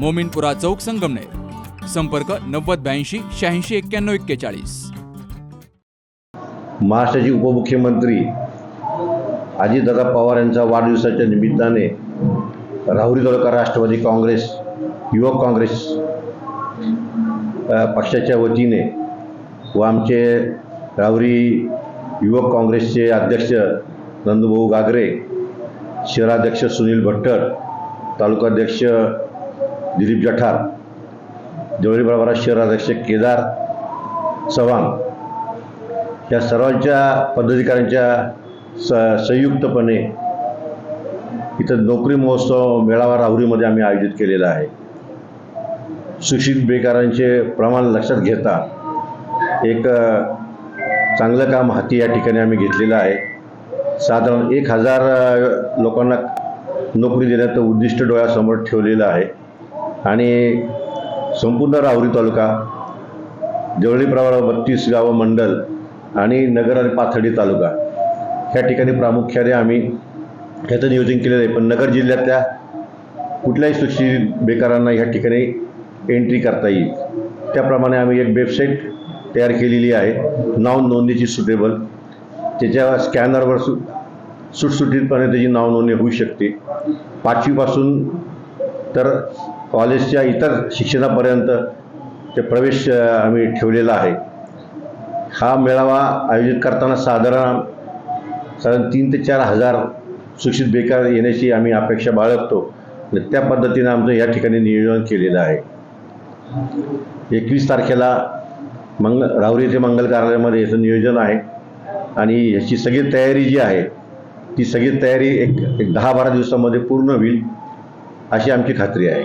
मोमिनपुरा चौक संगमनेर. संपर्क नव्वद ब्याऐंशी शहाऐंशी एक्क्याण्णव एक्केचाळीस. महाराष्ट्राचे उपमुख्यमंत्री अजितदादा पवार यांचा वाढदिवसाच्या निमित्ताने राहुरी तालुका राष्ट्रवादी काँग्रेस युवक काँग्रेस पक्षाच्या वतीने व आमचे राहुरी युवक काँग्रेसचे अध्यक्ष नंदुभाऊ गागरे शहराध्यक्ष सुनील भट्टर तालुकाध्यक्ष दिलीप जठार देवळी बरोबर शहराध्यक्ष केदार चव्हाण. या सर्वांच्या पदाधिकाऱ्यांच्या स संयुक्तपणे इथं नोकरी महोत्सव मेळावा राहुरीमध्ये आम्ही आयोजित केलेला आहे. सुशिक्षित बेकारांचे प्रमाण लक्षात घेता एक चांगलं काम हाती या ठिकाणी आम्ही घेतलेलं आहे. साधारण एक हजार लोकांना नोकरी देण्याचं उद्दिष्ट डोळ्यासमोर ठेवलेलं आहे. आणि संपूर्ण राहुरी तालुका जवळी प्रवाह बत्तीस गावं मंडल आणि नगर आणि पाथर्डी तालुका. ह्या ठिकाणी प्रामुख्याने आम्ही ह्याचं नियोजन केलेलं आहे. पण नगर जिल्ह्यातल्या कुठल्याही सुशिक्षित बेकारांना ह्या ठिकाणी एंट्री करता येईल. त्याप्रमाणे आम्ही एक वेबसाईट तयार केलेली आहे. नाव नोंदणीची सुटेबल त्याच्या स्कॅनरवर सु सुटसुटीतपणे त्याची नाव नोंदणी होऊ शकते. पाचवीपासून तर कॉलेजच्या इतर शिक्षणापर्यंत ते प्रवेश आम्ही ठेवलेला आहे. हा मेळावा आयोजित करताना साधारण साधारण तीन ते चार हजार सुशिक्षित बेकार येण्याची आम्ही अपेक्षा बाळगतो आणि त्या पद्धतीनं आमचं या ठिकाणी नियोजन केलेलं आहे. एकवीस तारखेला मंग राहुरी येथे मंगल कार्यालयामध्ये याचं नियोजन आहे आणि याची सगळी तयारी जी आहे ती सगळी तयारी एक एक दहा बारा दिवसामध्ये पूर्ण होईल अशी आमची खात्री आहे.